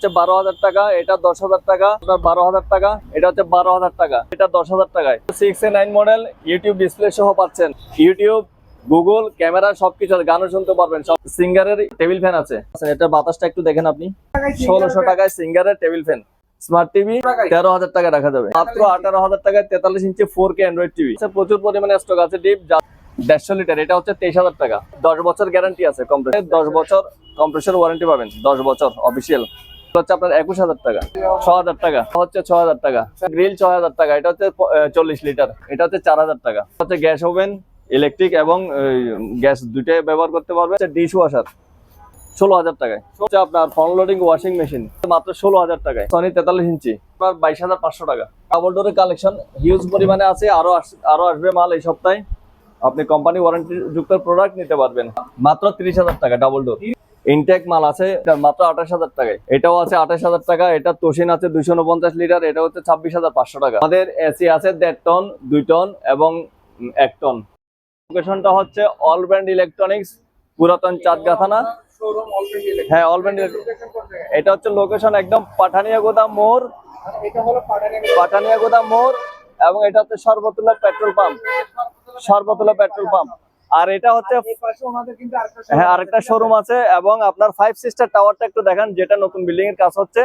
হচ্ছে বারো হাজার টাকা, এটা দশ হাজার টাকা, আপনার বারো হাজার টাকা, এটা হচ্ছে বারো হাজার টাকা, এটা দশ হাজার টাকায়। Six nine model YouTube display সহ পাচ্ছেন। ইউটিউব গুগল ক্যামেরা সবকিছু গানও শুনতে পারবেন। সব সিঙ্গারের টেবিল ফ্যান আছে। এটা বাতাসটা একটু দেখেন আপনি। ষোলোশো টাকায় সিঙ্গারের টেবিল ফ্যান। স্মার্ট টিভি তেরো হাজার টাকা রাখা যাবে। মাত্র আঠারো হাজার টাকায় তেতাল্লিশ inch four K Android TV প্রচুর পরিমাণে স্টক আছে ডিপ দেড়শো লিটার এটা হচ্ছে তেইশ হাজার টাকা। দশ বছর গ্যারান্টি আছে কম্প্রেসর দশ বছর কম্প্রেসর ওয়ারেন্টি পাবেন। দশ বছর অফিসিয়াল হচ্ছে আপনার একুশ হাজার টাকা। ছ হাজার টাকা। হচ্ছে ছ হাজার টাকা। গ্রিল ছ হাজার টাকা। এটা হচ্ছে চল্লিশ লিটার। এটা হচ্ছে চার হাজার টাকা। হচ্ছে গ্যাস ওভেন, ইলেকট্রিক এবং গ্যাস দুইটাই ব্যবহার করতে পারবে ডিশ ওয়াশার। ষোলো হাজার টাকায়। আপনার ফ্রন্ট লোডিং ওয়াশিং মেশিন। মাত্র ষোলো হাজার টাকায়। সনি তেতাল্লিশ ইঞ্চি। আপনার বাইশ হাজার পাঁচশো টাকা। ডাবল ডোরের কালেকশন। হিউজ পরিমাণে আছে। আরও আরও আসবে মাল এই সপ্তাহে। আপনি কোম্পানি ওয়ারেন্টি যুক্ত প্রোডাক্ট নিতে পারবেন। মাত্র তিরিশ হাজার টাকা ডাবল ডোর। ইনটেক মাল আছে মাত্র আঠাশ হাজার টাকায়। এটাও আছে আঠাশ হাজার টাকা, এটা তোষিন আছে দুইশো উনপঞ্চাশ লিটার এটা হচ্ছে ছাব্বিশ হাজার পাঁচশো টাকা। আমাদের এসি আছে দেড় টন, দুই টন এবং এক টন। লোকেশনটা হচ্ছে অল ব্র্যান্ড ইলেকট্রনিক্স পুরাতন শোরুম অলরেডি হ্যাঁ অল ব্র্যান্ড এটা হচ্ছে লোকেশন একদম পাঠানিয়া গোদাম মোড়। পাঠানিয়া গোদাম মোড় এবং এটা হচ্ছে সর্বতুল্লা পেট্রোল পাম্প সর্বতুল্লা পেট্রোল পাম্প আর এটা হচ্ছে হ্যাঁ আরেকটা শোরুম আছে এবং আপনার ফাইভ সিস্টার টাওয়ারটা একটু দেখান যেটা নতুন বিল্ডিং এর কাজ হচ্ছে।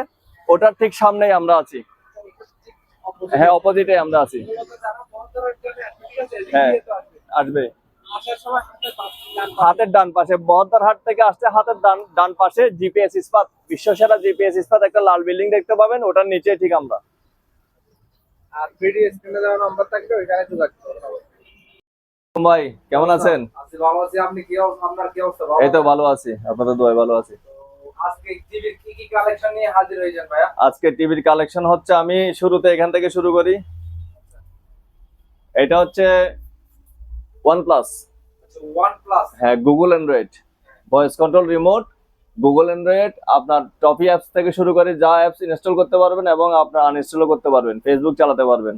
ওটার ঠিক সামনেই আমরা আছি। হ্যাঁ অপোজিটে আমরা আছি। হ্যাঁ আসবে। হাতের ডান পাশে বহদ্দার হাট থেকে আসতে হাতের ডান ডান পাশে জিপিএস ইস্পাত বিশ্বসেরা জিপিএস ইস্পাত একটা লাল বিল্ডিং দেখতে পাবেন ওটার নিচে ঠিক আমরা। আর ভিডিও স্ক্রিনে দেওয়া নাম্বার থাকবে ওইখানে যোগাযোগ করুন ভাই কেমন আছেন? আছি ভালো আছি। আপনি কি অবস্থা? আপনার কি অবস্থা? ভালো এই তো ভালো আছি আপনাদের দোয়ায় ভালো আছি। আজকে টিভির কালেকশন হচ্ছে আমি শুরুতে এখান থেকে শুরু করি। এটা হচ্ছে ওয়ান প্লাস ওয়ান প্লাস হ্যাঁ Google Android voice control remote Google Android আপনার টপি অ্যাপস থেকে শুরু করে যা অ্যাপস ইনস্টল করতে পারবেন এবং আপনার আনইনস্টলও করতে পারবেন ফেসবুক চালাতে পারবেন।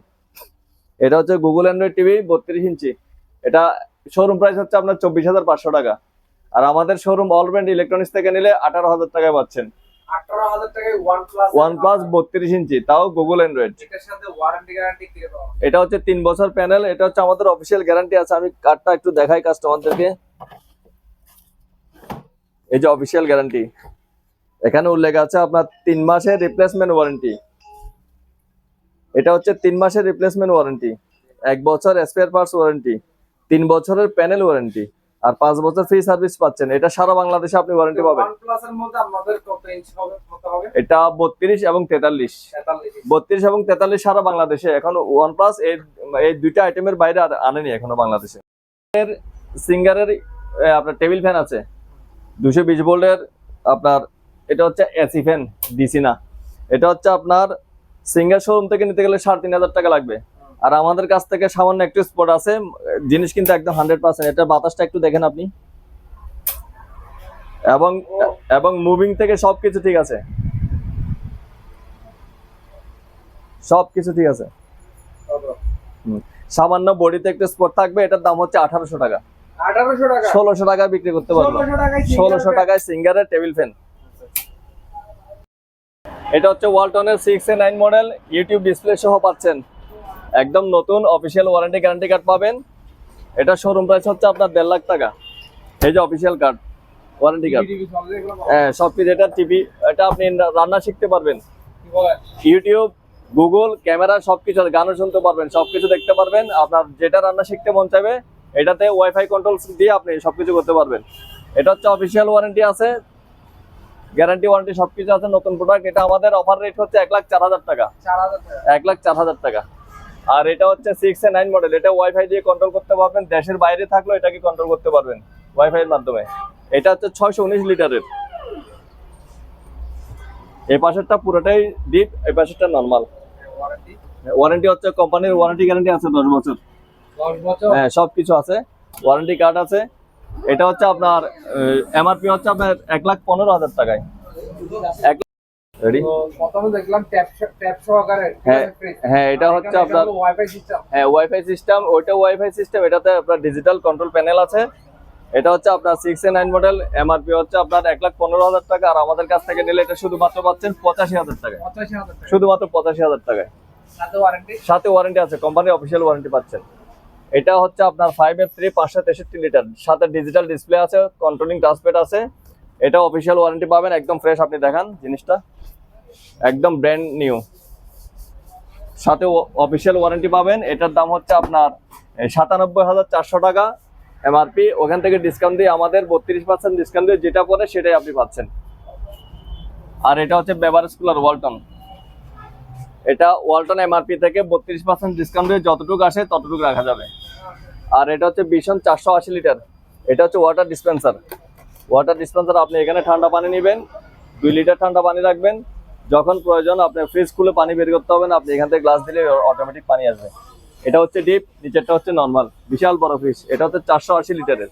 এটা হচ্ছে গুগল অ্যান্ড্রয়েড টিভি বত্রিশ ইঞ্চি। এটা শোরুম প্রাইস হচ্ছে আপনার চব্বিশ হাজার পাঁচশো টাকা। আর আমাদের শোরুম অল ব্র্যান্ড ইলেকট্রনিক্স থেকে নিলে আঠারো হাজার টাকায় পাচ্ছেন। ওয়ান প্লাস বত্রিশ ইঞ্চি তাও গুগল অ্যান্ড্রয়েড এটা হচ্ছে তিন বছর প্যানেল এটা হচ্ছে আমাদের অফিসিয়াল গ্যারান্টি আছে আমি কার্ডটা একটু দেখাই কাস্টমারদেরকে এই যে অফিসিয়াল গ্যারান্টি এখানে উল্লেখ আছে আপনার তিন মাসের রিপ্লেসমেন্ট ওয়ারেন্টি এটা হচ্ছে তিন মাসের রিপ্লেসমেন্ট ওয়ারেন্টি এক বছর স্পেয়ার পার্টস ওয়ারেন্টি তিন বছরের প্যানেল ওয়ারেন্টি আর পাঁচ বছর ফ্রি সার্ভিস পাচ্ছেন। এটা সারা বাংলাদেশে আপনি ওয়ারেন্টি পাবেন। এটা বত্রিশ এবং তেতাল্লিশ। বত্রিশ এবং তেতাল্লিশ সারা বাংলাদেশে। এখন ওয়ান প্লাস এই এই দুইটা আইটেমের বাইরে আর আনেনি এখনও বাংলাদেশে। এর সিঙ্গারের আপনার টেবিল ফ্যান আছে। দুশো বিশ ভোল্টের আপনার এটা হচ্ছে এসি ফ্যান ডিসি না। এটা হচ্ছে আপনার সিঙ্গার শোরুম থেকে নিতে গেলে সাড়ে তিন হাজার টাকা লাগবে। আর আমাদের কাছ থেকে সামান্য একটু স্পট আছে। জিনিস কিন্তু একদম হান্ড্রেড পার্সেন্ট এটা বাতাসটা একটু দেখেন আপনি। এবং এবং মুভিং থেকে সবকিছু ঠিক আছে। সবকিছু ঠিক আছে। সামান্য বডিতে একটু স্পট থাকবে এটার দাম হচ্ছে আঠারোশো টাকা। ষোলোশো টাকা বিক্রি করতে পারব। ষোলোশো টাকায় ষোলোশো টাকায় সিঙ্গারের টেবিল ফ্যান এটা হচ্ছে ওয়ালটনের six A nine model YouTube display সহ পাচ্ছেন। একদম নতুন অফিসিয়াল ওয়ারেন্টি গ্যারান্টি কার্ড পাবেন। এটা শোরুম প্রাইস হচ্ছে আপনার দেড় লাখ টাকা। এই যে অফিসিয়াল কার্ড ওয়ারেন্টি কার্ড। হ্যাঁ সব কিছু এটা টিভি এটা আপনি রান্না শিখতে পারবেন। ইউটিউব গুগল ক্যামেরা সবকিছু আছে, গানও শুনতে পারবেন সবকিছু দেখতে পারবেন। আপনার যেটা রান্না শিখতে মন চাইবে এটাতে ওয়াইফাই কন্ট্রোল দিয়ে আপনি সবকিছু করতে পারবেন। এটা হচ্ছে অফিসিয়াল ওয়ারেন্টি আছে। গ্যারান্টি ওয়ারেন্টি সবকিছু আছে নতুন প্রোডাক্ট এটা আমাদের অফার রেট হচ্ছে এক লাখ চার হাজার টাকা। এক লাখ চার হাজার টাকা। আর এটা হচ্ছে সিক্স এ নাইন মডেল এটা ওয়াইফাই দিয়ে কন্ট্রোল করতে পারবেন দেশের বাইরে থাকলেও এটাকে কন্ট্রোল করতে পারবেন ওয়াইফাই এর মাধ্যমে। এটা হচ্ছে ছয়শো উনিশ লিটারের। এই পাশেরটা পুরোটাই ডিপ এই পাশেরটা নর্মাল ওয়ারেন্টি হচ্ছে কোম্পানির ওয়ারেন্টি গ্যারান্টি আছে দশ বছর। হ্যাঁ সবকিছু আছে। ওয়ারেন্টি কার্ড আছে। এটা হচ্ছে আপনার এমআরপি হচ্ছে আপনার এক লাখ পনেরো হাজার টাকায়। এক রেডি প্রথমে দেখলাম ট্যাপ ট্যাপ সহকারে হ্যাঁ এটা হচ্ছে আপনার ওয়াইফাই সিস্টেম হ্যাঁ ওয়াইফাই সিস্টেম ওইটা ওয়াইফাই সিস্টেম এটাতে আপনার ডিজিটাল কন্ট্রোল প্যানেল আছে। এটা হচ্ছে আপনার six A nine model MRP হচ্ছে আপনার এক লাখ পনেরো হাজার টাকা আর আমাদের কাছ থেকে নিলে এটা শুধুমাত্র পাচ্ছেন পঁচাশি হাজার টাকা। শুধুমাত্র পঁচাশি হাজার টাকায়। ওয়ারেন্টি সাথে ওয়ারেন্টি আছে কোম্পানির অফিসিয়াল ওয়ারেন্টি পাচ্ছেন। এটা হচ্ছে আপনার ফাইভ এফ থ্রি পাঁচশো তেষট্টি লিটার সাথে ডিজিটাল ডিসপ্লে আছে কন্ট্রোলিং টাচপ্যাড আছে। এটা অফিসিয়াল ওয়ারেন্টি পাবেন একদম ফ্রেশ আপনি দেখান জিনিসটা। একদম ব্র্যান্ড নিউ সাথে অফিসিয়াল ওয়ারেন্টি পাবেন। এটার দাম হচ্ছে আপনার সাতানব্বই হাজার চারশো টাকা। এমআরপি ওখান থেকে ডিসকাউন্ট দিয়ে আমাদের বত্রিশ পার্সেন্ট ডিসকাউন্ট দিয়ে যেটা পরে সেটাই আপনি পাচ্ছেন। আর এটা হচ্ছে বেভারেজ কুলার ওয়ালটন এটা ওয়ালটন এমআরপি থেকে বত্রিশ পার্সেন্ট ডিসকাউন্ট দিয়ে যতটুকু আসে ততটুকু রাখা যাবে। আর এটা হচ্ছে ভীষণ চারশো আশি লিটার এটা হচ্ছে ওয়াটার ডিসপেন্সার ওয়াটার ডিসপেন্সার আপনি এখানে ঠান্ডা পানি নেবেন, দুই লিটার ঠান্ডা পানি রাখবেন। যখন প্রয়োজন আপনি ফ্রিজ খুলে পানি বের করতে হবে না আপনি এখান থেকে গ্লাস দিলে অটোমেটিক পানি আসবে। এটা হচ্ছে ডিপ নিচেরটা হচ্ছে নর্মাল বিশাল বড় ফ্রিজ এটা হচ্ছে চারশো আশি লিটারের।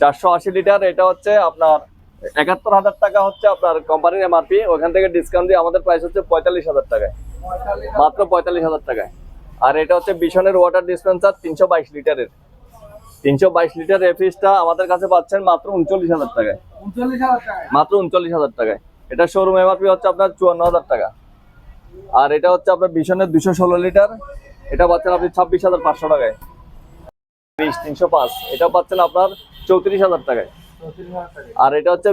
চারশো আশি লিটার এটা হচ্ছে আপনার একাত্তর হাজার টাকা হচ্ছে আপনার কোম্পানির এমআরপি ওখান থেকে ডিসকাউন্ট দিয়ে আমাদের প্রাইস হচ্ছে পঁয়তাল্লিশ হাজার টাকায়। মাত্র পঁয়তাল্লিশ হাজার টাকায়। আর এটা হচ্ছে বিশনের ওয়াটার ডিসপেন্সার তিনশো বাইশ লিটারের। তিনশো বাইশ লিটার এই ফ্রিজটা আমাদের কাছে পাচ্ছেন মাত্র উনচল্লিশ হাজার টাকায়। উনচল্লিশ হাজার টাকা মাত্র উনচল্লিশ হাজার টাকায়। এটা শোরুম এমআরপি হচ্ছে আপনার চুয়ান্ন হাজার টাকা। আর এটা হচ্ছে আপনার বিশনের দুশো ষোলো লিটার এটা পাচ্ছেন আপনি ছাব্বিশ হাজার পাঁচশো টাকায়। বিশ, তিনশো পাঁচ। এটা পাচ্ছেন আপনার চৌত্রিশ হাজার টাকায়। আর এটা হচ্ছে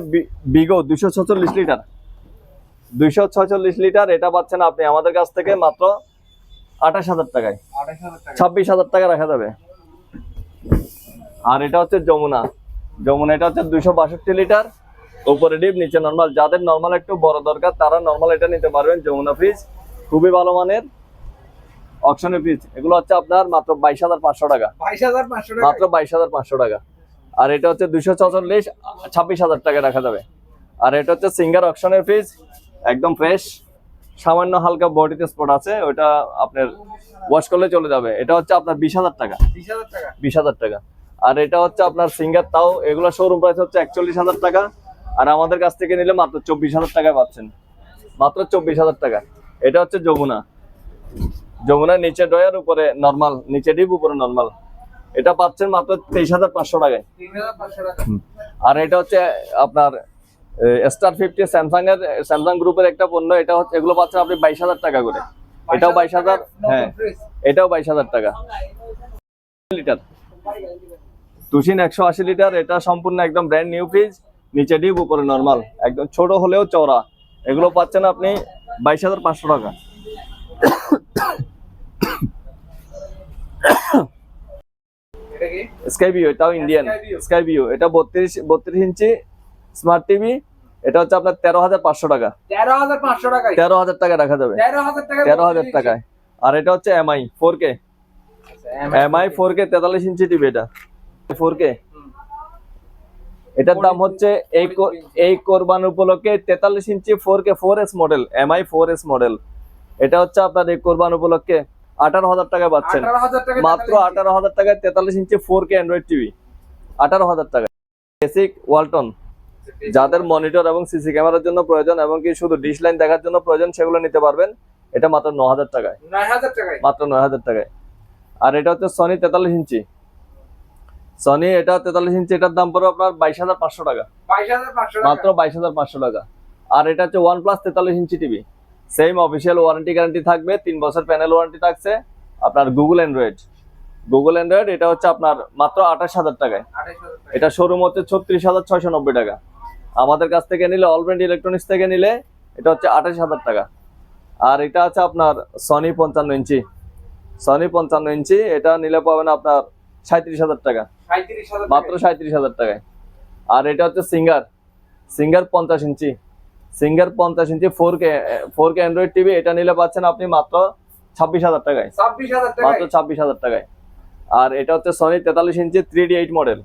বিগো দুশো ছচল্লিশ লিটার দুইশো ছচল্লিশ লিটার এটা পাচ্ছেন আপনি আমাদের কাছ থেকে মাত্র আঠাশ হাজার টাকায়। ছাব্বিশ হাজার টাকা রাখা যাবে। আর এটা হচ্ছে যমুনা। যমুনা এটা হচ্ছে দুইশো বাষট্টি লিটার উপরে ডিপ নিচে নর্মাল যাদের নর্মাল একটু বড় দরকার তারা নর্মাল এটা নিতে পারবেন। যমুনা ফ্রিজ খুবই ভালো মানের অপশনে ফ্রিজ এগুলো হচ্ছে আপনার মাত্র বাইশ হাজার পাঁচশো টাকা। মাত্র বাইশ হাজার পাঁচশো টাকা। আর এটা হচ্ছে দুইশো ছচল্লিশ ছাব্বিশ হাজার টাকা রাখা যাবে। আর এটা হচ্ছে সিঙ্গার অপশনের ফ্রিজ একদম ফ্রেশ সামান্য হালকা বডিতে স্পট আছে ওটা আপনার ওয়াশ করলে চলে যাবে। এটা হচ্ছে আপনার বিশ হাজার টাকা। বিশ হাজার টাকা? আর এটা হচ্ছে আপনার সিঙ্গার তাও এগুলো শোরুম প্রাইস হচ্ছে একচল্লিশ হাজার টাকা। আর আমাদের কাছ থেকে নিলে মাত্র চব্বিশ হাজার টাকায় পাচ্ছেন। মাত্র চব্বিশ হাজার টাকা। এটা হচ্ছে যমুনা। যমুনা নিচে ডয়ার উপরে নর্মাল নিচে ডিপ উপরে নর্মাল এটা পাচ্ছেন মাত্র তেইশ হাজার পাঁচশো টাকায়। আর এটা হচ্ছে আপনার স্টার ফিফটি স্যামসাং এর স্যামসাং গ্রুপের একটা পণ্য। এটা হচ্ছে, এগুলো পাচ্ছেন আপনি বাইশ হাজার টাকা করে। এটাও বাইশ হাজার হ্যাঁ এটাও বাইশ হাজার টাকা। লিটার। তুষিন একশো আশি লিটার। এটা সম্পূর্ণ একদম ব্র্যান্ড নিউ ফ্রিজ নিচে ডিপ উপরে নর্মাল একদম ছোট হলেও চওড়া। এগুলো পাচ্ছেন আপনি বাইশ হাজার পাঁচশো টাকা। এটা কি? স্কাই ভিউ এটাও ইন্ডিয়ান Skyview। স্কাই ভিউ এটা বত্রিশ বত্রিশ ইঞ্চি স্মার্ট টিভি এটা হচ্ছে আপনার তেরো হাজার পাঁচশো টাকা। তেরো হাজার পাঁচশো টাকায়? তেরো হাজার টাকা রাখা যাবে। তেরো হাজার টাকায় আর এটা হচ্ছে Mi four K Mi four K তেতাল্লিশ ইঞ্চি টিভি এটা। ফোর কে এটার দাম হচ্ছে এই এই কোরবান উপলক্ষে তেতাল্লিশ inch four K four S model Mi four S model এটা হচ্ছে আপনার এই কোরবান উপলক্ষে আঠারো হাজার টাকায় পাচ্ছেন। মাত্র আঠারো হাজার টাকায় তেতাল্লিশ inch four K Android TV আঠারো হাজার টাকা। বেসিক ওয়ালটন যাদের মনিটর এবং সিসি ক্যামেরার জন্য প্রয়োজন এবং কি শুধু ডিশ লাইন দেখার জন্য প্রয়োজন সেগুলো নিতে পারবেন। এটা মাত্র ন হাজার টাকায়। মাত্র নয় হাজার টাকায়। আর এটা হচ্ছে সনি তেতাল্লিশ ইঞ্চি। সনি এটা তেতাল্লিশ ইঞ্চি এটার দাম পড়বে আপনার বাইশ হাজার পাঁচশো টাকা। মাত্র বাইশ হাজার পাঁচশো টাকা। আর এটা হচ্ছে ওয়ান প্লাস তেতাল্লিশ inch TV same official warranty guarantee থাকবে তিন বছর প্যানেল ওয়ারেন্টি থাকছে। আপনার গুগল অ্যান্ড্রয়েড গুগল অ্যান্ড্রয়েড এটা হচ্ছে আপনার মাত্র আঠাশ হাজার টাকায়। এটা শোরুম হচ্ছে ছত্রিশ হাজার ছয়শো নব্বই টাকা। আমাদের কাছ থেকে নিলে অলব্র্যান্ড ইলেকট্রনিক্স থেকে নিলে এটা হচ্ছে আঠাশ হাজার টাকা। আর এটা আছে আপনার সনি পঞ্চান্ন ইঞ্চি সনি পঞ্চান্ন ইঞ্চি এটা নিলে পাবেন আপনার সাঁত্রিশ হাজার টাকা। মাত্র সাঁত্রিশ হাজার টাকায়। আর এটা হচ্ছে সিঙ্গার সিঙ্গার পঞ্চাশ ইঞ্চি। সিঙ্গার পঞ্চাশ inch four K four K Android TV এটা নিলে পাচ্ছেন আপনি মাত্র ছাব্বিশ হাজার টাকায়। মাত্র ছাব্বিশ হাজার টাকায়। আর এটা হচ্ছে সনি তেতাল্লিশ inch three D eight model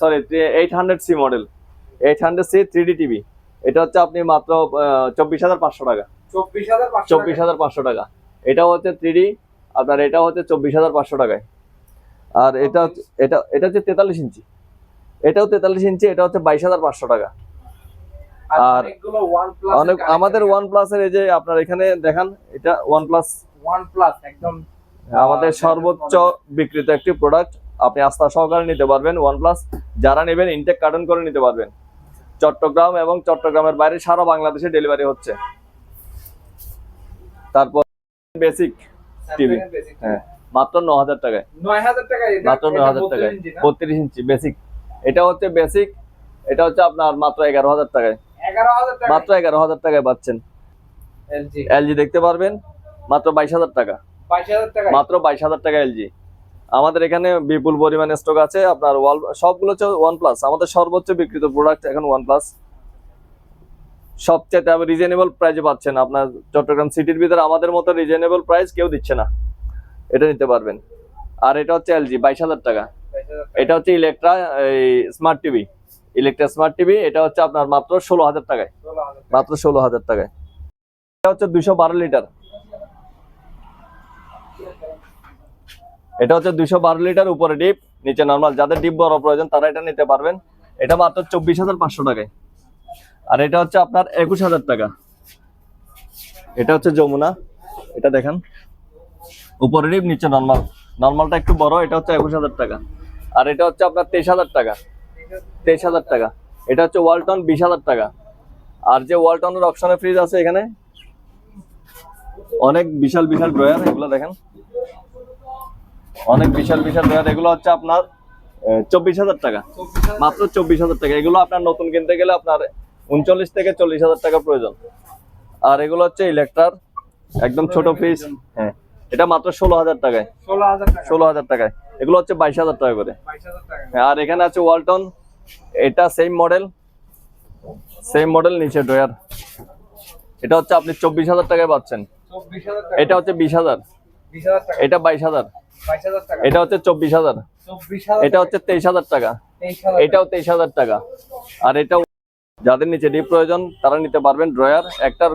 sorry eight hundred C model eight hundred C three D TV এটা হচ্ছে আপনি মাত্র চব্বিশ হাজার পাঁচশো টাকা। চব্বিশ হাজার পাঁচশো টাকা। এটাও হচ্ছে থ্রি ডি আপনার এটা হচ্ছে চব্বিশ হাজার পাঁচশো টাকায়। আর এটা এটা এটা হচ্ছে তেতাল্লিশ ইঞ্চি। এটাও তেতাল্লিশ ইঞ্চি এটা হচ্ছে বাইশ হাজার পাঁচশো টাকা। আর ওয়ান প্লাস অনেক আমাদের ওয়ান প্লাসের এই যে আপনার এখানে দেখান এটা ওয়ান প্লাস ওয়ান প্লাস একদম। আমাদের সর্বোচ্চ বিক্রিত একটি প্রোডাক্ট আপনি আস্থা সহকারে নিতে পারবেন। ওয়ানপ্লাস যারা নেবেন ইনটেক কার্টন করে নিতে পারবেন। চট্টগ্রাম এবং চট্টগ্রামের বাইরে সারা বাংলাদেশে ডেলিভারি হচ্ছে। তারপর বেসিক টিভি হ্যাঁ। মাত্র ন হাজার টাকায়? মাত্র ন হাজার টাকায়। বত্রিশ ইঞ্চি বেসিক এটা হচ্ছে বেসিক এটা হচ্ছে আপনার মাত্র এগারো হাজার টাকায়? মাত্র এগারো হাজার টাকায় পাচ্ছেন। এলজি। দেখতে পারবেন মাত্র বাইশ হাজার টাকা। মাত্র বাইশ হাজার টাকা এলজি। আমাদের এখানে বিপুল পরিমাণ স্টক আছে। আপনার ওয়াল সবগুলো হচ্ছে ওয়ান প্লাস আমাদের সর্বোচ্চ বিক্রিত প্রোডাক্ট এখন ওয়ান প্লাস সবচেয়ে রিজনেবল প্রাইসে পাচ্ছেন। আপনার চট্টগ্রাম সিটির ভিতরে আমাদের মতো রিজনেবল প্রাইস কেউ দিচ্ছে না। এটা নিতে পারবেন। আর এটা হচ্ছে এলজি বাইশ হাজার টাকা। এটা হচ্ছে ইলেকট্রা এই smart TV Electra smart TV এটা হচ্ছে আপনার মাত্র ষোলো হাজার টাকায়। মাত্র ষোলো হাজার টাকায়। এটা হচ্ছে দুশো বারো লিটার। এটা হচ্ছে দুশো বারো লিটার উপরে ডিপ, নিচে নর্মাল যাদের ডিপ বড় প্রয়োজন, তারা এটা নিতে পারবেন। এটা মাত্র চব্বিশ হাজার পাঁচশো টাকায়। আর এটা হচ্ছে আপনার একুশ হাজার টাকা। এটা হচ্ছে যমুনা। এটা দেখেন। উপরে নিচে নর্মাল নর্মালটা একটু বড়, এটা হচ্ছে একুশ হাজার টাকা। আর এটা হচ্ছে আপনার তেইশ হাজার টাকা। তেইশ হাজার টাকা। এটা হচ্ছে ওয়ালটন বিশ হাজার টাকা। আর যে ওয়ালটনের অপশনে ফ্রিজ আছে এখানে, অনেক বিশাল বিশাল ড্রয়ার এগুলো দেখেন। অনেক বিশাল বিশাল ড্রয়ার এগুলো হচ্ছে আপনার চব্বিশ হাজার টাকা। মাত্র চব্বিশ হাজার টাকা। এগুলো আপনার নতুন কিনতে গেলে আপনার উনচল্লিশ থেকে চল্লিশ হাজার টাকা প্রয়োজন। আর এগুলো হচ্ছে ইলেকট্রার একদম ছোট ফ্রিজ হ্যাঁ। এটা মাত্র ষোলো হাজার টাকায়। ষোলো হাজার টাকায়। এগুলো হচ্ছে বাইশ হাজার টাকা করে। হ্যাঁ, আর এখানে আছে ওয়ালটন। এটা সেম মডেল সেম মডেল নিচে ড্রয়ার। এটা হচ্ছে আপনি চব্বিশ হাজার টাকায় পাচ্ছেন। এটা হচ্ছে বিশ হাজার। এটা বাইশ হাজার। এটা হচ্ছে চব্বিশ হাজার। এটা হচ্ছে তেইশ হাজার টাকা। এটাও তেইশ হাজার টাকা। আর এটাও যাদের নিচে ডিপ প্রয়োজন তারা নিতে পারবেন ড্রয়ার। একটার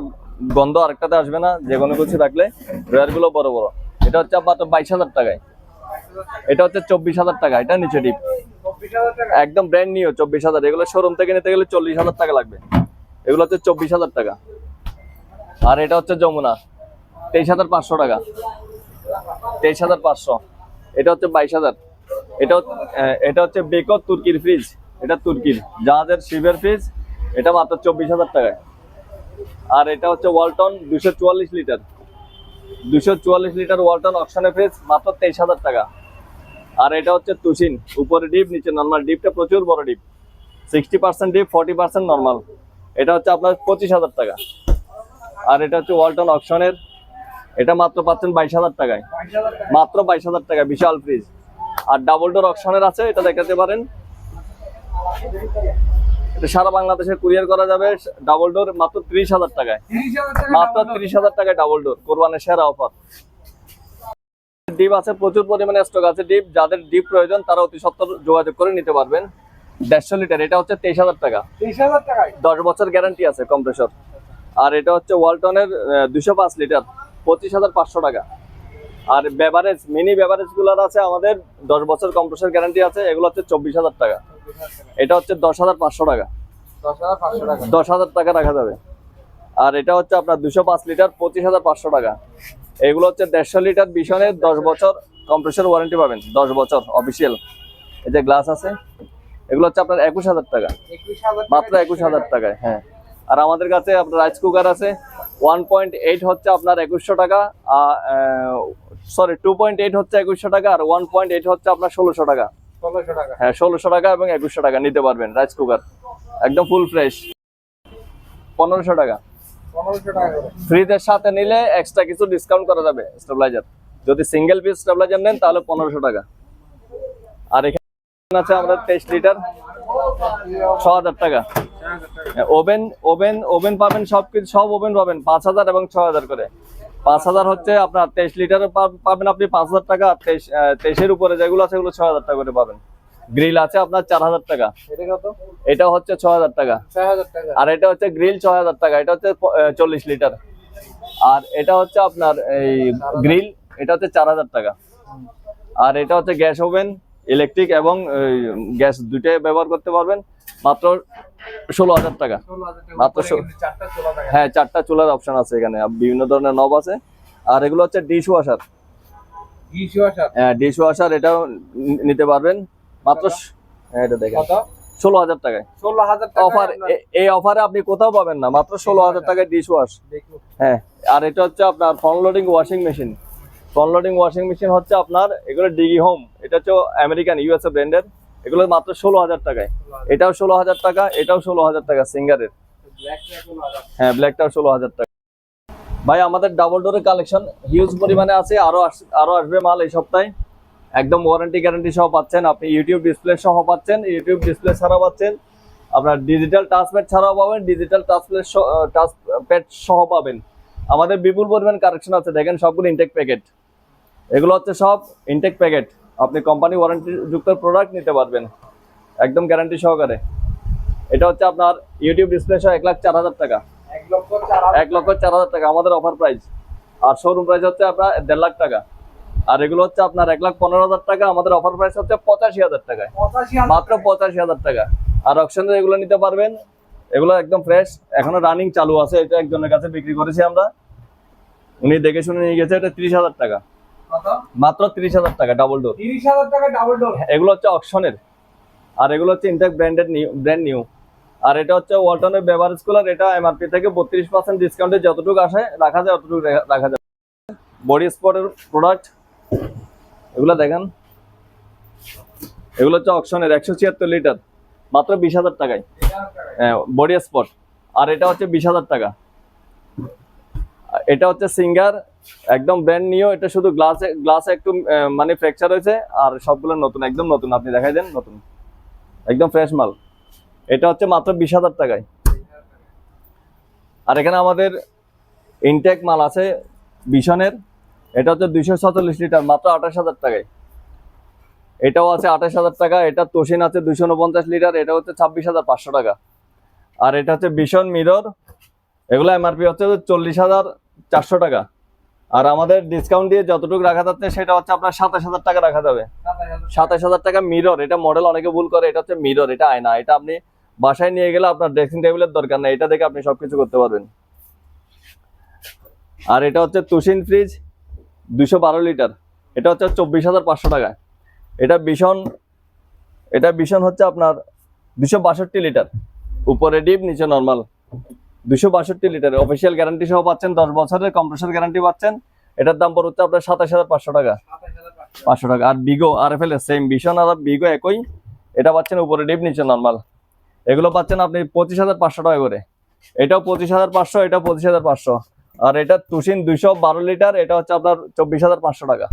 গন্ধ আরেকটাতে আসবে না, যে কোনো কিছু রাখলে ড্রয়ারগুলো বড় বড়। এটা হচ্ছে মাত্র বাইশ হাজার টাকায়। এটা হচ্ছে চব্বিশ হাজার টাকা, এটা নিচে ডিপ একদম ব্র্যান্ড নিউ চব্বিশ হাজার। এগুলো শোরুম থেকে নিতে গেলে চল্লিশ হাজার টাকা লাগবে। এগুলো হচ্ছে চব্বিশ হাজার টাকা। আর এটা হচ্ছে যমুনা, তেইশ হাজার পাঁচশো টাকা। তেইশ হাজার পাঁচশো। এটা হচ্ছে বাইশ হাজার। এটা এটা হচ্ছে বেকো তুর্কির ফ্রিজ এটা তুর্কির, জাহাজের শিবের ফ্রিজ এটা মাত্র চব্বিশ হাজার টাকায়। আর এটা হচ্ছে ওয়ালটন দুশো চুয়াল্লিশ লিটার। দুশো চুয়াল্লিশ লিটার ওয়ালটন অকশনে ফ্রিজ মাত্র তেইশ হাজার টাকা। আর এটা হচ্ছে তুষিন, উপরে ডিপ, নিচে নর্মাল ডিপটা প্রচুর বড় deep. Sixty percent deep, forty percent normal এটা হচ্ছে আপনার পঁচিশ হাজার টাকা। আর এটা হচ্ছে ওয়ালটন অপশনের এটা মাত্র পাচ্ছেন বাইশ হাজার টাকায়। মাত্র বাইশ হাজার টাকা বিশাল ফ্রিজ আর ডাবল ডোর অপশনের আছে, এটা দেখাতে পারেন। সারা বাংলাদেশে কুরিয়ার করা যাবে ডাবল ডোর মাত্র ত্রিশ হাজার টাকায়। মাত্র ত্রিশ হাজার টাকায় ডাবল ডোর কোরবানের সেরা অফার ডিপ আছে প্রচুর পরিমাণে স্টক আছে। ডিপ যাদের ডিপ প্রয়োজন তারা অতি সত্তর যোগাযোগ করে নিতে পারবেন। দেড়শো লিটার এটা হচ্ছে তেইশ হাজার টাকা। দশ বছর গ্যারান্টি আছে কম্প্রেসর আর এটা হচ্ছে ওয়ালটনের দুশো পাঁচ লিটার পঁচিশ হাজার পাঁচশো টাকা। আর বেভারেজ মিনি বেভারেজগুলার আছে আমাদের দশ বছর কম্প্রেসর গ্যারান্টি আছে এগুলো হচ্ছে চব্বিশ হাজার টাকা। এটা হচ্ছে দশ হাজার পাঁচশো টাকা। দশ হাজার টাকা। রাখা যাবে। আর এটা হচ্ছে আপনার দুশো পাঁচ লিটার পঁচিশ হাজার পাঁচশো টাকা। এগুলো হচ্ছে দেড়শো লিটার বিশনের দশ বছর কম্প্রেসর ওয়ারেন্টি পাবেন দশ বছর অফিসিয়াল এই যে গ্লাস আছে এগুলো হচ্ছে আপনার একুশ হাজার টাকা। একুশ হাজার টাকা, মাত্র একুশ হাজার টাকায় হ্যাঁ। আর আমাদের কাছে আপনার রাইস কুকার আছে ওয়ান পয়েন্ট এইট হচ্ছে আপনার একুশশো টাকা সরি টু পয়েন্ট এইট হচ্ছে একুশশো টাকা আর ওয়ান পয়েন্ট এইট হচ্ছে আপনার ষোলোশো টাকা। ষোলোশো টাকা। হ্যাঁ ষোলোশো টাকা এবং একুশশো টাকা নিতে পারবেন রাইস কুকার একদম ফুল ফ্রেশ পনেরোশো টাকা। ফ্রিজের সাথে নিলে এক্সট্রা কিছু ডিসকাউন্ট করা যাবে স্টেবিলাইজার যদি সিঙ্গেল পিস স্টেবিলাইজার নেন তাহলে পনেরোশো টাকা। আর এখানে আছে আমাদের তেইশ লিটার ছ হাজার টাকা। ওভেন ওভেন ওভেন পাবেন সব কিছু সব ওভেন পাবেন পাঁচ হাজার এবং ছ হাজার করে। পাঁচ হাজার হচ্ছে আপনার তেইশ লিটার পাবেন আপনি পাঁচ হাজার টাকা আর তেইশ তেইশের উপরে যেগুলো আছে সেগুলো ছ হাজার টাকা করে পাবেন। গ্রিল আছে আপনার চার হাজার টাকা। এটা হচ্ছে ছয় হাজার টাকা। আর এটা হচ্ছে গ্রিল ছ হাজার টাকা এটা হচ্ছে চল্লিশ লিটার। আর এটা হচ্ছে আপনার এই গ্রিল এটা হচ্ছে চার হাজার টাকা। আর এটা হচ্ছে গ্যাস ওভেন ইলেকট্রিক এবং গ্যাস দুইটাই ব্যবহার করতে পারবেন। মাত্র ষোলো হাজার টাকা। মাত্র হ্যাঁ চারটা চুলার অপশন আছে এখানে। বিভিন্ন ধরনের নব আছে। আর এগুলো হচ্ছে dish washer washer dish washer এটাও নিতে পারবেন। মাত্র হ্যাঁ, এটা দেখেন। ষোলো হাজার টাকায়। ষোলো হাজার অফার এই অফারে আপনি কোথাও পাবেন না। মাত্র ষোলো হাজার টাকায় ডিশ ওয়াশ হ্যাঁ আর এটা হচ্ছে আপনার front loading washing machine front loading washing machine হচ্ছে আপনার এগুলো ডিগি হোম এটা হচ্ছে আমেরিকান ইউএসএ ব্র্যান্ডের এগুলো মাত্র ষোলো হাজার টাকায়। এটাও ষোলো হাজার টাকা, এটাও ষোলো হাজার টাকা সিঙ্গারের। হ্যাঁ ব্ল্যাকটাও ষোলো হাজার টাকা। ভাই, আমাদের ডাবল ডোরের কালেকশন হিউজ পরিমাণে আছে, আরও আরও আসবে মাল এই সপ্তাহে। একদম ওয়ারেন্টি গ্যারান্টি সহ পাচ্ছেন, আপনি ইউটিউব ডিসপ্লে সহ পাচ্ছেন ইউটিউব ডিসপ্লে ছাড়াও পাচ্ছেন। আপনার ডিজিটাল টাচপ্যাড ছাড়াও পাবেন ডিজিটাল টাচপ্যাড টাচ প্যাড সহ পাবেন। আমাদের বিপুল পরিমাণ কালেকশন আছে, দেখেন সবগুলো ইনটেক প্যাকেট এগুলো হচ্ছে সব ইনটেক প্যাকেট আপনি কোম্পানি ওয়ারেন্টি যুক্ত প্রোডাক্ট নিতে পারবেন। একদম গ্যারান্টি সহকারে। এটা হচ্ছে আপনার ইউটিউব ডিসপ্লে সহ এক লাখ চার হাজার টাকা। এক লক্ষ চার হাজার টাকা আমাদের অফার প্রাইস আর শোরুম প্রাইস হচ্ছে আপনার দেড় লাখ টাকা। আর এগুলো হচ্ছে আপনার এক লাখ পনেরো হাজার টাকা আমাদের অফার প্রাইস হচ্ছে পঁচাশি হাজার টাকায়। মাত্র পঁচাশি হাজার টাকা। আর অপশনের এগুলো নিতে পারবেন। এগুলো একদম ফ্রেশ এখনও রানিং চালু আছে। এটা একজনের কাছে বিক্রি করেছি আমরা। উনি দেখে শুনে নিয়ে গেছে এটা ত্রিশ হাজার টাকা। মাত্র ত্রিশ হাজার টাকা ডাবল ডোর তিরিশ হাজার টাকা ডাবল ডোর এগুলো হচ্ছে অপশনের আর এগুলো হচ্ছে intact branded new brand new আর এটা হচ্ছে ওয়ালটনের বেভারেজ কুলার এটা এমআরপি থেকে বত্রিশ পার্সেন্ট ডিসকাউন্টে যতটুকু আসে রাখা যায় অতটুকু রাখা যায়। বডি স্পটের প্রোডাক্ট এগুলো দেখেন। এগুলো হচ্ছে অপশনের একশো ছিয়াত্তর লিটার মাত্র বিশ হাজার টাকায়। বডি স্পট আর এটা হচ্ছে বিশ হাজার টাকা। এটা হচ্ছে সিঙ্গার, একদম ব্র্যান্ড নিউ এটা শুধু গ্লাসে গ্লাসে একটু মানে ফ্র্যাকচার হয়েছে, আর সবগুলো নতুন, একদম নতুন, আপনি দেখাই দেন, নতুন। একদম ফ্রেশ মাল। এটা হচ্ছে মাত্র বিশ হাজার টাকায়। আর এখানে আমাদের ইনটেক মাল আছে বিশনের এটা হচ্ছে দুইশো সাতচল্লিশ লিটার, মাত্র আঠাশ হাজার টাকায়। এটাও আছে আঠাশ হাজার টাকা, এটা তোষিন আছে দুইশো উনপঞ্চাশ লিটার, এটা হচ্ছে ছাব্বিশ হাজার পাঁচশো টাকা। আর এটা হচ্ছে ভীষণ মিরর এগুলো এমআরপি হচ্ছে চল্লিশ হাজার চারশো টাকা। আর আমাদের ডিসকাউন্ট দিয়ে যতটুকু রাখা যাচ্ছে সেটা হচ্ছে আপনার সাতাশ হাজার টাকা রাখা যাবে। সাতাশ হাজার টাকা মিরর এটা মডেল অনেকে ভুল করে, এটা হচ্ছে মিরর এটা আয়না, এটা আপনি বাসায় নিয়ে গেলে আপনার ড্রেসিং টেবিলের দরকার নেই, এটা দেখে আপনি সবকিছু করতে পারবেন। আর এটা হচ্ছে তুষিন ফ্রিজ দুশো বারো লিটার এটা হচ্ছে চব্বিশ হাজার পাঁচশো টাকা এটা ভীষণ এটা ভীষণ হচ্ছে আপনার দুশো বাষট্টি লিটার উপরে ডিপ নিচে নর্মাল দুশো বাষট্টি লিটার অফিসিয়াল গ্যারান্টি সহ পাচ্ছেন, দশ বছরের কম্প্রেসার গ্যারান্টি পাচ্ছেন। এটার দাম পড়ছে আপনার সাতাশ হাজার পাঁচশো টাকা। পাঁচশো টাকা। আর বিগো আর এফ এল সেম ভীষণ আর বিগো একই। এটা পাচ্ছেন উপরে ডিপ নিচে নর্মাল এগুলো পাচ্ছেন আপনি পঁচিশ হাজার পাঁচশো টাকা করে। এটাও পঁচিশ হাজার পাঁচশো এটা পঁচিশ হাজার পাঁচশো। আর এটা তুষিন দুইশো বারো লিটার, এটা হচ্ছে আপনার চব্বিশ হাজার পাঁচশো টাকা।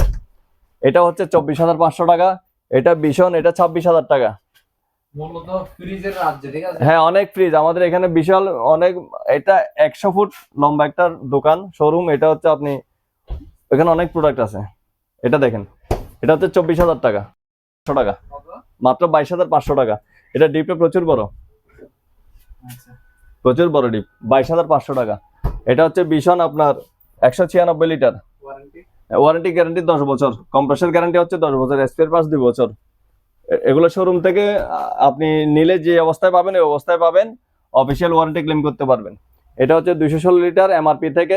এটা হচ্ছে চব্বিশ হাজার পাঁচশো টাকা। এটা ভীষণ এটা ছাব্বিশ হাজার টাকা। হ্যাঁ অনেক ফ্রিজ আমাদের এখানে বিশাল অনেক এটা একশো ফুট লম্বা একটা দোকান শোরুম এটা হচ্ছে আপনি এখানে অনেক প্রোডাক্ট আছে। এটা দেখেন এটা হচ্ছে চব্বিশ হাজার টাকা পাঁচশো টাকা। মাত্র বাইশ হাজার পাঁচশো টাকা। এটা ডিপটা প্রচুর বড়। আচ্ছা। প্রচুর বড় ডিপ বাইশ হাজার পাঁচশো টাকা। এটা হচ্ছে ভীষণ আপনার একশো ছিয়ানব্বই লিটার। ওয়ারেন্টি ওয়ারেন্টি গ্যারান্টি দশ বছর। কম্প্রেসার গ্যারান্টি হচ্ছে দশ বছর স্পেয়ার পাঁচ দুই বছর। এগুলো শোরুম থেকে আপনি নিলে যে অবস্থায় পাবেন, ওই অবস্থায় পাবেন অফিসিয়াল ওয়ারেন্টি ক্লেম করতে পারবেন। এটা হচ্ছে দুইশো ষোলো লিটার এমআরপি থেকে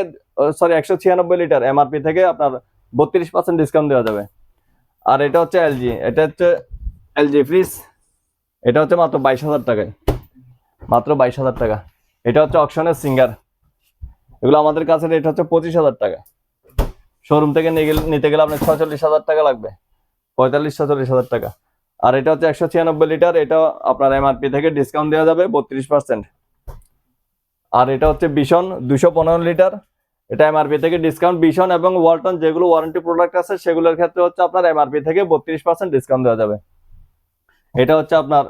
সরি একশো ছিয়ানব্বই লিটার এমআরপি থেকে আপনার বত্রিশ পার্সেন্ট ডিসকাউন্ট দেওয়া যাবে। আর এটা হচ্ছে এলজি এটা হচ্ছে এলজি ফ্রিজ এটা হচ্ছে মাত্র বাইশ হাজার টাকায়। মাত্র বাইশ হাজার টাকা। এটা হচ্ছে অকশনের সিঙ্গার এগুলো আমাদের কাছে রেট হচ্ছে পঁচিশ হাজার টাকা। শোরুম থেকে নিতে গেলে আপনার ছয়চল্লিশ হাজার টাকা লাগবে। পঁয়তাল্লিশ ছচল্লিশ হাজার টাকা। আর এটা হচ্ছে একশো ছিয়ানব্বই লিটার, এটা আপনার এমআরপি থেকে ডিসকাউন্ট দেওয়া যাবে বত্রিশ পার্সেন্ট আর এটা হচ্ছে বিশন দুশো পনেরো লিটার, এটা এমআরপি থেকে ডিসকাউন্ট বিশন এবং ওয়ালটন যেগুলো ওয়ারেন্টি প্রোডাক্ট আছে, সেগুলোর ক্ষেত্রে হচ্ছে আপনার এমআরপি থেকে বত্রিশ পার্সেন্ট ডিসকাউন্ট দেওয়া যাবে। এটা হচ্ছে আপনার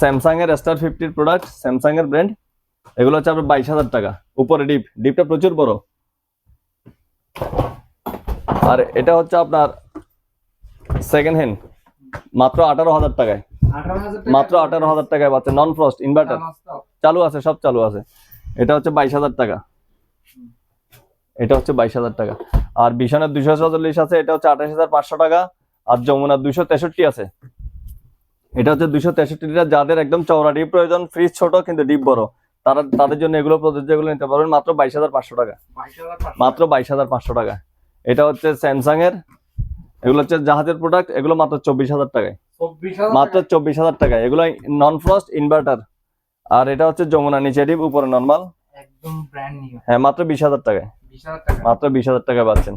স্যামসাং এর স্টার ফিফটির প্রোডাক্ট স্যামসাং এর ব্র্যান্ড এগুলো হচ্ছে আপনার বাইশ হাজার টাকা। উপরে ডিপ ডিপটা প্রচুর বড়। আর এটা হচ্ছে আপনার সেকেন্ড হ্যান্ড মাত্র আঠারো হাজার টাকায়। মাত্র আঠারো হাজার টাকায় পাচ্ছে। নন ফ্রস্ট ইনভার্টার চালু আছে সব চালু আছে। এটা হচ্ছে বাইশ হাজার টাকা। এটা হচ্ছে বাইশ হাজার টাকা। আর বিশনের দুশো চল্লিশ আছে এটা হচ্ছে আঠাশ হাজার পাঁচশো টাকা। আর যমুনার দুশো তেষট্টি আছে। এটা হচ্ছে দুশো তেষট্টি লিটার যাদের একদম চওড়া ডিপ প্রয়োজন ফ্রিজ ছোট কিন্তু ডিপ বড়। তারা তাদের জন্য এগুলো প্রযোজ্য এগুলো নিতে পারবেন মাত্র বাইশ হাজার পাঁচশো টাকা। মাত্র বাইশ হাজার পাঁচশো টাকা। এটা হচ্ছে স্যামসাং এর এগুলো হচ্ছে জাহাজের প্রোডাক্ট এগুলো মাত্র চব্বিশ হাজার টাকায়। মাত্র চব্বিশ হাজার টাকায়। এগুলো নন ফ্রস্ট ইনভার্টার আর এটা হচ্ছে যমুনা নিচে উপরে নর্মাল হ্যাঁ মাত্র বিশ হাজার টাকায়। টাকা মাত্র বিশ হাজার টাকায় পাচ্ছেন।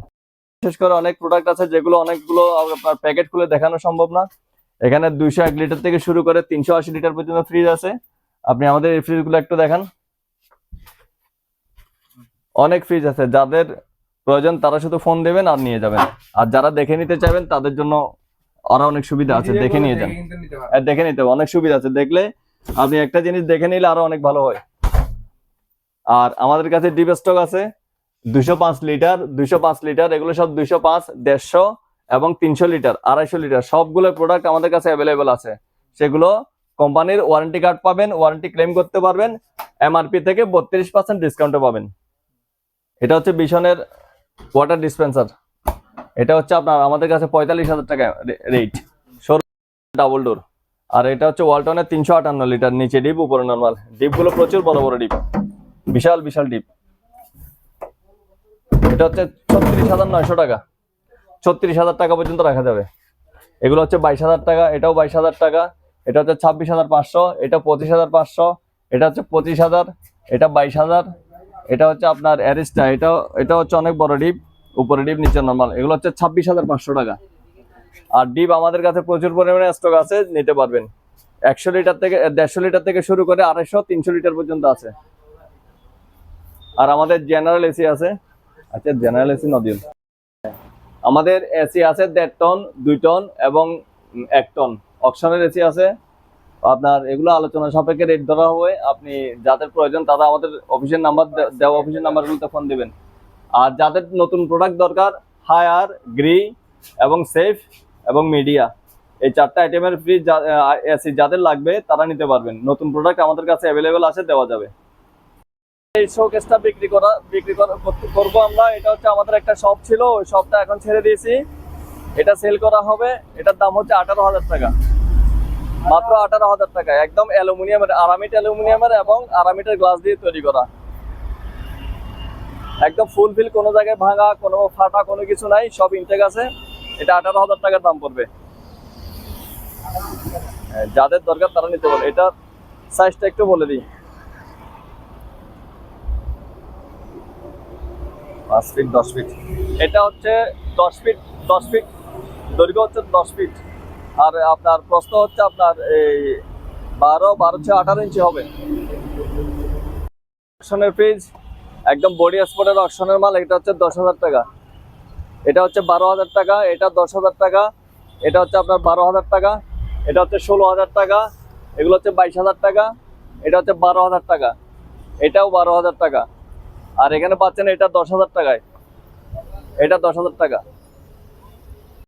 বিশেষ করে অনেক প্রোডাক্ট আছে যেগুলো অনেকগুলো আপনার প্যাকেট খুলে দেখানো সম্ভব না। এখানে দুইশো এক লিটার থেকে শুরু করে তিনশো আশি লিটার পর্যন্ত ফ্রিজ আছে। আপনি আমাদের এই ফ্রিজগুলো একটু দেখান। অনেক ফ্রিজ আছে। যাদের প্রয়োজন তারা শুধু ফোন দেবেন আর নিয়ে যাবেন। আর যারা দেখে নিতে চাইবেন তাদের জন্য আরও অনেক সুবিধা আছে দেখে নিয়ে যান। আর দেখে নিতে অনেক সুবিধা আছে। দেখলে আপনি একটা জিনিস দেখে নিলে আরও অনেক ভালো হয়। আর আমাদের কাছে ডিপ স্টক আছে দুশো পাঁচ লিটার দুশো পাঁচ লিটার এগুলো সব দুশো পাঁচ দেড়শো এবং তিনশো লিটার আড়াইশো লিটার। সবগুলো প্রোডাক্ট আমাদের কাছে অ্যাভেলেবেল আছে। সেগুলো কোম্পানির ওয়ারেন্টি কার্ড পাবেন ওয়ারেন্টি ক্লেম করতে পারবেন এমআরপি থেকে বত্রিশ পার্সেন্ট ডিসকাউন্টে পাবেন। এটা হচ্ছে বিশনের ওয়াটার ডিসপেন্সার এটা হচ্ছে আপনার আমাদের কাছে পঁয়তাল্লিশ হাজার টাকা রেট ডাবল ডোর আর এটা হচ্ছে ওয়ালটনের তিনশো আটান্ন লিটার নিচে ডিপ উপরে নর্মাল ডিপগুলো প্রচুর বড় বড় ডিপ বিশাল বিশাল ডিপ এটা হচ্ছে ছত্রিশ হাজার নয়শো টাকা। ছত্রিশ হাজার টাকা পর্যন্ত রাখা যাবে। এগুলো হচ্ছে বাইশ হাজার টাকা, এটাও বাইশ হাজার টাকা। এটা হচ্ছে ছাব্বিশ হাজার পাঁচশো, এটা পঁচিশ হাজার পাঁচশো, এটা হচ্ছে পঁচিশ হাজার, এটা বাইশ হাজার। এটা হচ্ছে আপনার অ্যারিস্টা এটা এটা হচ্ছে অনেক বড় ডিপ, উপরে ডিপ, নিচে নর্মাল এগুলো হচ্ছে ছাব্বিশ হাজার পাঁচশো টাকা। আর ডিপ আমাদের কাছে প্রচুর পরিমাণে স্টক আছে, নিতে পারবেন। একশো লিটার থেকে দেড়শো লিটার থেকে শুরু করে আড়াইশো, তিনশো লিটার পর্যন্ত আছে। আর আমাদের জেনারেল এসি আছে আচ্ছা জেনারেল এসি নদীন আমাদের এসি আছে দেড় টন দুই টন এবং এক টন অকশনের এসি আছে আপনার এগুলো আলোচনা সাপেক্ষে রেট ধরা হবে। আপনি যাদের প্রয়োজন, তারা আমাদের অফিসের নাম্বার দেওয়া অফিসের নাম্বারগুলোতে ফোন দিবেন। আর যাদের নতুন প্রোডাক্ট দরকার হায়ার গ্রি এবং সেফ এবং মিডিয়া এই চারটা আইটেমের ফ্রিজ এসি যাদের লাগবে, তারা নিতে পারবেন। নতুন প্রোডাক্ট আমাদের কাছে অ্যাভেলেবেল আছে, দেওয়া যাবে। এই শোকেসটা বিক্রি করা, বিক্রি করা- করব আমরা। এটা হচ্ছে আমাদের একটা শপ ছিল, ওই শপটা এখন ছেড়ে দিয়েছি। এটা সেল করা হবে। এটার দাম হচ্ছে আঠারো হাজার টাকা। মাত্র আঠারো হাজার টাকা। একদম অ্যালুমিনিয়ামের আরামিট অ্যালুমিনিয়ামের এবং আরামিটের গ্লাস দিয়ে তৈরি করা। একদম ফুল ফিল কোনো জায়গায় ভাঙা কোনো ফাটা কোনো কিছু নাই সব ইনটেক আছে। এটা আঠারো হাজার টাকার দাম পড়বে। হ্যাঁ, যাদের দরকার তারা নিতে পারে এটার সাইজটা একটু বলে দিই। পাঁচ ফিট দশ ফিট এটা হচ্ছে দশ ফিট দশ ফিট দৈর্ঘ্য হচ্ছে দশ ফিট আর আপনার প্রস্থ হচ্ছে আপনার এই বারো বারো ছয় আঠারো ইঞ্চি হবে। অকশনের ফ্রিজ একদম বডি স্পটের অকশনের মাল, এটা হচ্ছে দশ হাজার টাকা। এটা হচ্ছে বারো হাজার টাকা, এটা দশ হাজার টাকা, এটা হচ্ছে আপনার বারো হাজার টাকা, এটা হচ্ছে ষোলো হাজার টাকা, এগুলো হচ্ছে বাইশ হাজার টাকা, এটা হচ্ছে বারো হাজার টাকা, এটাও বারো হাজার টাকা। আর এখানে পাচ্ছেন এটা দশ হাজার টাকায়। এটা দশ হাজার টাকা।